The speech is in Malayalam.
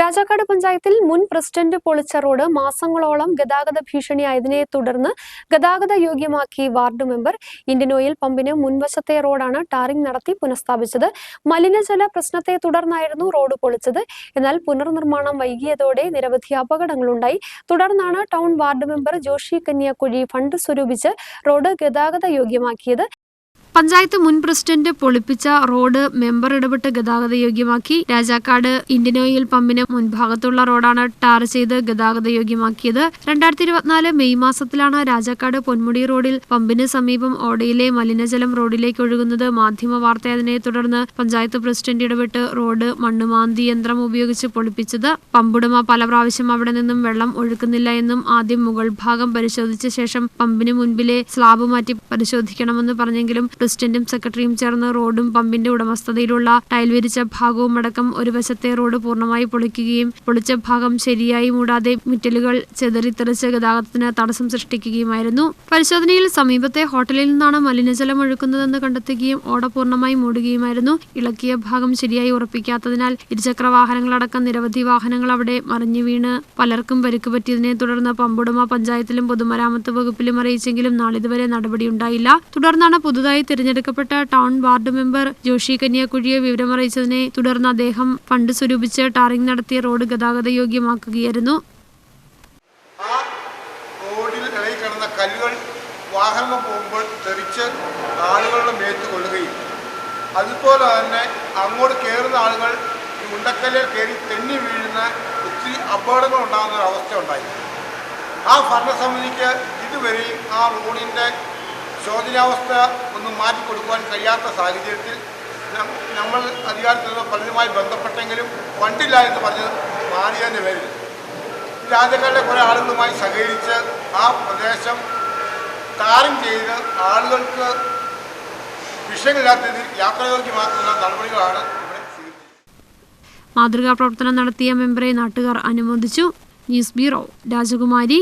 രാജാക്കാട് പഞ്ചായത്തിൽ മുൻ പ്രസിഡന്റ് പൊളിച്ച റോഡ് മാസങ്ങളോളം ഗതാഗത ഭീഷണിയായതിനെ തുടർന്ന് ഗതാഗത യോഗ്യമാക്കി വാർഡ് മെമ്പർ ഇന്ത്യൻ ഓയിൽ പമ്പിന് മുൻവശത്തെ റോഡാണ് ടാറിംഗ് നടത്തി പുനഃസ്ഥാപിച്ചത്. മലിനജല പ്രശ്നത്തെ തുടർന്നായിരുന്നു റോഡ് പൊളിച്ചത്. എന്നാൽ പുനർനിർമ്മാണം വൈകിയതോടെ നിരവധി അപകടങ്ങളുണ്ടായി. തുടർന്നാണ് town ward member Joshi Kanyakuzhi fund സ്വരൂപിച്ച് road ഗതാഗത യോഗ്യമാക്കിയത്. പഞ്ചായത്ത് മുൻ പ്രസിഡന്റ് പൊളിപ്പിച്ച റോഡ് മെമ്പർ ഇടപെട്ട് ഗതാഗത യോഗ്യമാക്കി. രാജാക്കാട് ഇന്ത്യൻ ഓയിൽ പമ്പിന് മുൻഭാഗത്തുള്ള റോഡാണ് ടാർ ചെയ്ത് ഗതാഗത യോഗ്യമാക്കിയത്. രണ്ടായിരത്തി ഇരുപത്തിനാല് മെയ് മാസത്തിലാണ് രാജാക്കാട് പൊന്മുടി റോഡിൽ പമ്പിന് സമീപം ഓടയിലെ മലിനജലം റോഡിലേക്ക് ഒഴുകുന്നത്. മാധ്യമ വാർത്തയതിനെ തുടർന്ന് പഞ്ചായത്ത് പ്രസിഡന്റ് ഇടപെട്ട് റോഡ് മണ്ണുമാന്തി യന്ത്രം ഉപയോഗിച്ച് പൊളിപ്പിച്ചത്. പമ്പുടമ പല പ്രാവശ്യം അവിടെ നിന്നും വെള്ളം ഒഴുക്കുന്നില്ല എന്നും ആദ്യം മുകൾ ഭാഗം പരിശോധിച്ച ശേഷം പമ്പിന് മുൻപിലെ സ്ലാബ് മാറ്റി പരിശോധിക്കണമെന്ന് പറഞ്ഞെങ്കിലും പ്രസിഡന്റും സെക്രട്ടറിയും ചേർന്ന് റോഡും പമ്പിന്റെ ഉടമസ്ഥതയിലുള്ള ടൈൽ വിരിച്ച ഭാഗവും അടക്കം ഒരു വശത്തെ റോഡ് പൂർണമായി പൊളിക്കുകയും പൊളിച്ച ഭാഗം ശരിയായി മൂടാതെ മിറ്റലുകൾ ചെതറിത്തെറിച്ച് ഗതാഗതത്തിന് തടസ്സം സൃഷ്ടിക്കുകയുമായിരുന്നു. പരിശോധനയിൽ സമീപത്തെ ഹോട്ടലിൽ നിന്നാണ് മലിനജലം ഒഴുക്കുന്നതെന്ന് കണ്ടെത്തുകയും ഓട പൂർണമായി മൂടുകയുമായിരുന്നു. ഇളക്കിയ ഭാഗം ശരിയായി ഉറപ്പിക്കാത്തതിനാൽ ഇരുചക്ര വാഹനങ്ങളടക്കം നിരവധി വാഹനങ്ങൾ അവിടെ മറിഞ്ഞു വീണ് പലർക്കും പരിക്ക് പറ്റിയതിനെ തുടർന്ന് പമ്പുടമ പഞ്ചായത്തിലും പൊതുമരാമത്ത് വകുപ്പിലും അറിയിച്ചെങ്കിലും നാളിതുവരെ നടപടിയുണ്ടായില്ല. തുടർന്നാണ് പുതുതായി തിരഞ്ഞെടുക്കപ്പെട്ട ടൗൺ വാർഡ് മെമ്പർ ജോഷി കന്യാക്കുഴിയെ വിവരമറിയിച്ചതിനെ തുടർന്ന് അദ്ദേഹം ഫണ്ട് സ്വരൂപിച്ച് ടാറിംഗ് നടത്തിയ റോഡ് ഗതാഗത യോഗ്യമാക്കുകയായിരുന്നു. കല്ലുകൾ പോകുമ്പോൾ തെറിച്ച് അതുപോലെ തന്നെ അങ്ങോട്ട് കയറുന്ന ആളുകൾ ഉണ്ടക്കല്ലിൽ കയറി തെന്നി വീഴുന്ന ഒത്തിരി അപകടങ്ങൾ ഉണ്ടാകുന്ന ഒരു അവസ്ഥ ഉണ്ടായി. ആ ഭരണസമിതിക്ക് ഇതുവരെയും ആ റോഡിന്റെ ശോചനാവസ്ഥ ഒന്ന് മാറ്റിക്കൊടുക്കുവാൻ കഴിയാത്ത സാഹചര്യത്തിൽ നമ്മൾ അധികാരത്തിൽ പലരുമായി ബന്ധപ്പെട്ടെങ്കിലും ഫണ്ടില്ല എന്ന് പറഞ്ഞ് മാറിയതിന്റെ പേരിൽ. രാജ്യങ്ങളുടെ കുറേ ആളുകളുമായി സഹകരിച്ച് ആ പ്രദേശം താരം ചെയ്ത് ആളുകൾക്ക് വിഷയമില്ലാത്ത യാത്രായോഗ്യമാക്കുന്ന നടപടികളാണ് മാതൃകാ പ്രവർത്തനം നടത്തിയ മെമ്പറെ നാട്ടുകാർ അനുമോദിച്ചു. ന്യൂസ് ബ്യൂറോ രാജകുമാരി